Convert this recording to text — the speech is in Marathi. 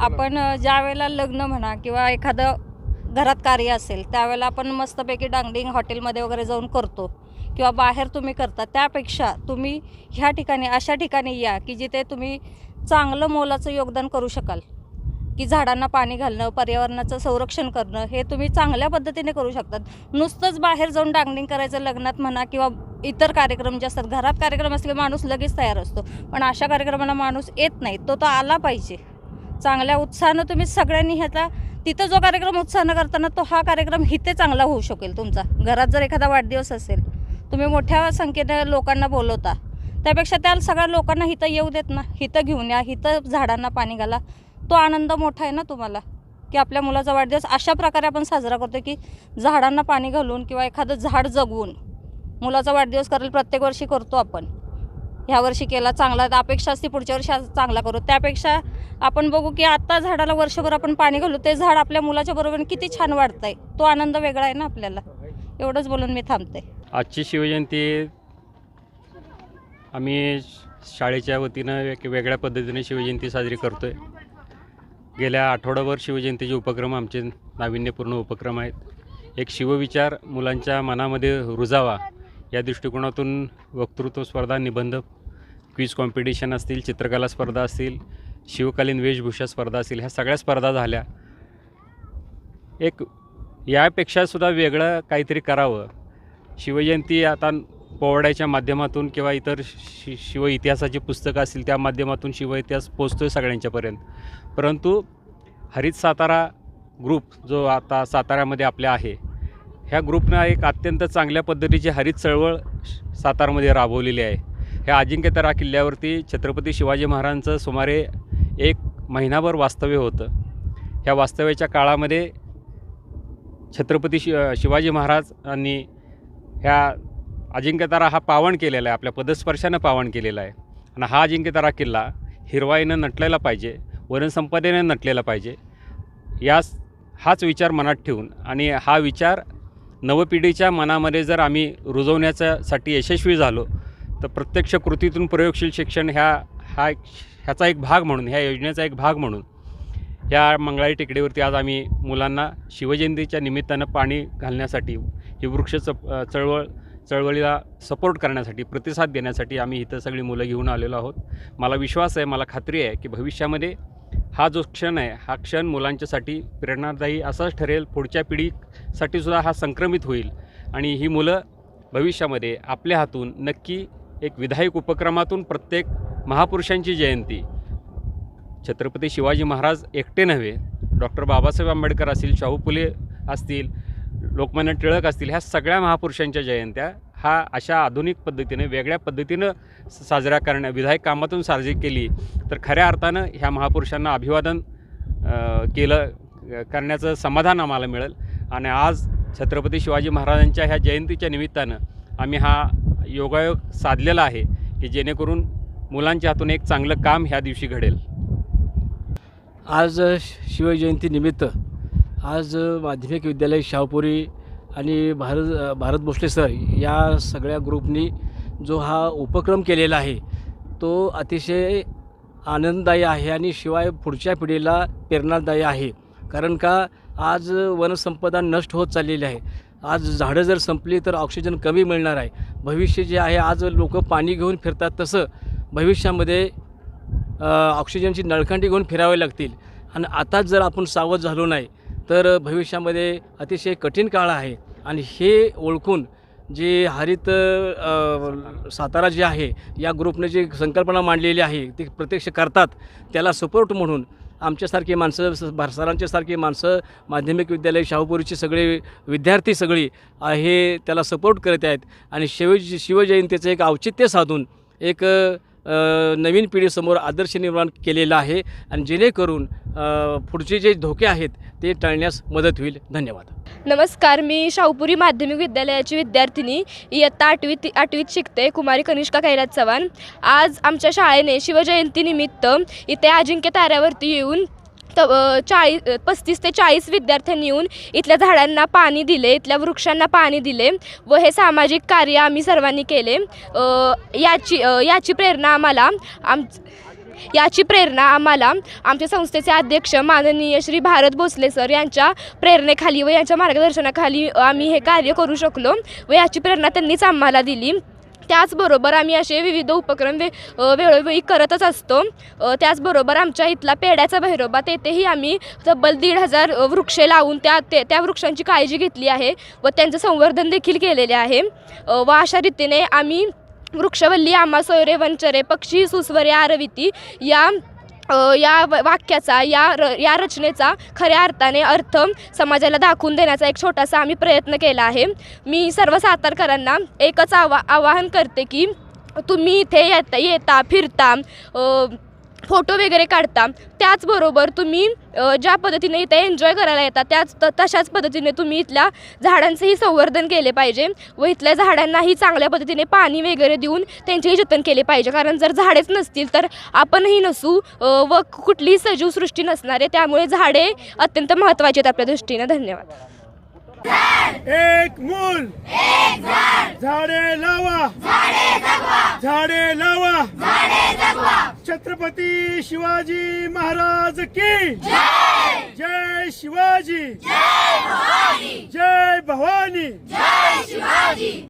आपण ज्या वेळेला लग्न म्हणा किंवा एखादं घरात कार्य असेल त्यावेळेला आपण मस्तपैकी डांगडिंग हॉटेलमध्ये वगैरे जाऊन करतो किंवा बाहेर तुम्ही करता त्यापेक्षा तुम्ही ह्या ठिकाणी अशा ठिकाणी या की जिथे तुम्ही चांगलं मोलाचं योगदान करू शकाल. की झाडांना पाणी घालणं पर्यावरणाचं संरक्षण करणं हे तुम्ही चांगल्या पद्धतीने करू शकतात. नुसतंच बाहेर जाऊन डांगडिंग करायचं लग्नात म्हणा किंवा इतर कार्यक्रम जे असतात घरात कार्यक्रम असले माणूस लगेच तयार असतो. पण अशा कार्यक्रमाला माणूस येत नाही तो तो आला पाहिजे. चांगल्या उत्साहानं तुम्ही सगळ्यांनी ह्याचा तिथं जो कार्यक्रम उत्साहानं करताना तो हा कार्यक्रम इथे चांगला होऊ शकेल तुमचा. घरात जर एखादा वाढदिवस असेल तुम्ही मोठ्या संख्येनं लोकांना बोलवता त्यापेक्षा त्या सगळ्या लोकांना इथं येऊ देत ना इथं घेऊन या इथं झाडांना पाणी घाला तो आनंद मोठा आहे ना तुम्हाला? की आपल्या मुलाचा वाढदिवस अशा प्रकारे आपण साजरा करतो की झाडांना पाणी घालून किंवा एखादं झाड जगवून मुलाचा वाढदिवस करेल प्रत्येक वर्षी करतो आपण. ह्या वर्षी केला चांगला अपेक्षा असते पुढच्या वर्षी चांगला करू. त्यापेक्षा आपण बघू की आत्ता झाडाला वर्षभर आपण पाणी घालू ते झाड आपल्या मुलाच्या बरोबर किती छान वाढतंय. तो आनंद वेगळा आहे ना आपल्याला. एवढंच बोलून मी थांबते. आजची शिवजयंती आम्ही शाळेच्या वतीनं एक वेगळ्या पद्धतीने शिवजयंती साजरी करतो आहे गेल्या आठवडाभर शिवजयंतीचे उपक्रम आमचे नाविन्यपूर्ण उपक्रम आहेत. एक शिवविचार मुलांच्या मनामध्ये रुजावा या दृष्टिकोनातून वक्तृत्व स्पर्धा निबंध क्विज कॉम्पिटिशन असतील चित्रकला स्पर्धा असतील शिवकालीन वेशभूषा स्पर्धा असतील ह्या सगळ्या स्पर्धा झाल्या. एक यापेक्षासुद्धा वेगळं काहीतरी करावं. शिवजयंती आता पोवाड्याच्या माध्यमातून किंवा इतर शि शिव इतिहासाची पुस्तकं असतील त्या माध्यमातून शिव इतिहास पोचतो आहे सगळ्यांच्यापर्यंत. परंतु हरित सातारा ग्रुप जो आता साताऱ्यामध्ये आपल्या आहे ह्या ग्रुपनं एक अत्यंत चांगल्या पद्धतीची हरित चळवळ श- सातारमध्ये राबवलेली आहे. ह्या अजिंक्यतारा किल्ल्यावरती छत्रपती शिवाजी महाराजांचं सुमारे एक महिनाभर वास्तव्य होतं. ह्या वास्तव्याच्या काळामध्ये छत्रपती शि शिवाजी महाराजांनी ह्या अजिंक्यतारा हा पावन केलेला आहे आपल्या पदस्पर्शानं पावन केलेला आहे. आणि हा अजिंक्यतारा किल्ला हिरवाईनं नटलेला पाहिजे वनसंपदेने नटलेला पाहिजे. यास हाच विचार मनात ठेवून आणि हा विचार नवपिढीच्या मनामध्ये जर आम्ही रुजवण्याच्यासाठी यशस्वी झालो तर प्रत्यक्ष कृतीतून प्रयोगशील शिक्षण ह्या हा ह्याचा एक भाग म्हणून ह्या योजनेचा एक भाग म्हणून या मंगळाई टेकडीवरती आज आम्ही मुलांना शिवजयंतीच्या निमित्तानं पाणी घालण्यासाठी ही वृक्ष चप चळवळ चळवळीला सपोर्ट करण्यासाठी प्रतिसाद देण्यासाठी आम्ही इथं सगळी मुलं घेऊन आलेलो आहोत. मला विश्वास आहे मला खात्री आहे की भविष्यामध्ये हा जो क्षण आहे हा क्षण मुलांच्यासाठी प्रेरणादायी असाच ठरेल. पुढच्या पिढीसाठी सुद्धा हा संक्रमित होईल. आणि ही मुलं भविष्यामध्ये आपल्या हातून नक्की एक विधायक उपक्रमातून प्रत्येक महापुरुषांची जयंती. छत्रपती शिवाजी महाराज एकटे नव्हे डॉक्टर बाबासाहेब आंबेडकर असतील शाहू फुले असतील लोकमान्य टिळक असतील ह्या सगळ्या महापुरुषांच्या जयंत्या हा अशा आधुनिक पद्धतीने वेगळ्या पद्धतीनं साजरा करण्या विधायक कामातून साजरी केली. तर खऱ्या अर्थानं ह्या महापुरुषांना अभिवादन केलं करण्याचं समाधान आम्हाला मिळेल. आणि आज छत्रपती शिवाजी महाराजांच्या ह्या जयंतीच्या निमित्तानं आम्ही हा योगायोग साधलेला आहे की जेणेकरून मुलांच्या हातून एक चांगलं काम ह्या दिवशी घडेल. आज शिवजयंतीनिमित्त आज माध्यमिक विद्यालय शाहपुरी आणि भारत भारत भोसले सर या सगळ्या ग्रुपनी जो हा उपक्रम केलेला आहे तो अतिशय आनंददायी आहे आणि शिवाय पुढच्या पिढीला प्रेरणादायी आहे. कारण का आज वनसंपदा नष्ट होत चाललेली आहे. आज झाडं जर संपली तर ऑक्सिजन कमी मिळणार आहे. भविष्य जे आहे आज लोक पाणी घेऊन फिरतात तसं भविष्यामध्ये ऑक्सिजनची नळखंडी घेऊन फिरावे लागतील. आणि आताच जर आपण सावध झालो नाही तर भविष्यामध्ये अतिशय कठीण काळ आहे. आणि हे ओळखून जे हरित सातारा जे आहे या ग्रुपने जी संकल्पना मांडलेली आहे ती प्रत्यक्ष करतात त्याला सपोर्ट म्हणून आमच्यासारखी माणसं स- सारखी माणसं माध्यमिक विद्यालय शाहूपुरीची सगळे विद्यार्थी सगळी हे त्याला सपोर्ट करत आहेत. आणि शिव शिवजयंतीचं एक औचित्य साधून एक नवीन पिढीसमोर आदर्श निर्माण केलेला आहे आणि जेणेकरून पुढचे जे धोके आहेत ते टाळण्यास मदत होईल. धन्यवाद. नमस्कार मी शाहूपुरी माध्यमिक विद्यालयाची विद्यार्थिनी इयत्ता आठवीत आठवीत शिकते कुमारी कनिष्का कैलास चव्हाण. आज आमच्या शाळेने शिवजयंतीनिमित्त इथे अजिंक्य ताऱ्यावरती येऊन त चाळीस पस्तीस ते चाळीस विद्यार्थ्यांनी येऊन इथल्या झाडांना पाणी दिले इथल्या वृक्षांना पाणी दिले व हे सामाजिक कार्य आम्ही सर्वांनी केले. याची याची प्रेरणा आम्हाला आम याची प्रेरणा आम्हाला आमच्या संस्थेचे अध्यक्ष माननीय श्री भारत भोसले सर यांच्या प्रेरणेखाली व यांच्या मार्गदर्शनाखाली आम्ही हे कार्य करू शकलो व याची प्रेरणा त्यांनीच आम्हाला दिली. त्याचबरोबर आम्ही असे विविध उपक्रम वे वेळोवेळी करतच असतो. त्याचबरोबर आमच्या इथला पेड्याचा भैरोबा तेथेही आम्ही तब्बल दीड हजार वृक्षे लावून त्या ते त्या वृक्षांची काळजी घेतली आहे व त्यांचं संवर्धन देखील केलेले आहे. व अशा रीतीने आम्ही वृक्षवल्ली आम्हा सोयरे वंचरे पक्षी सुस्वरे आरविती या या व- वाक्याचा या र या रचनेचा खऱ्या अर्थाने अर्थ समाजाला दाखवून देण्याचा एक छोटासा आम्ही प्रयत्न केला आहे. मी सर्व सातारकरांना एकच आवा आवाहन करते की तुम्ही इथे येता येता फिरता फोटो वगैरे काढता त्याचबरोबर तुम्ही ज्या पद्धतीने इथे एन्जॉय करायला येतात त्याच त तशाच पद्धतीने तुम्ही इथल्या झाडांचंही संवर्धन केले पाहिजे व इथल्या झाडांनाही चांगल्या पद्धतीने पाणी वगैरे देऊन त्यांचेही जतन केले पाहिजे. कारण जर झाडेच नसतील तर आपणही नसू व कुठलीही सजीव सृष्टी नसणार आहे त्यामुळे झाडे अत्यंत महत्त्वाची आहेत आपल्या दृष्टीने. धन्यवाद. एक मूल. झाडे. लावा. झाडे लावा. छत्रपती शिवाजी महाराज की? जय शिवाजी. जय भवानी.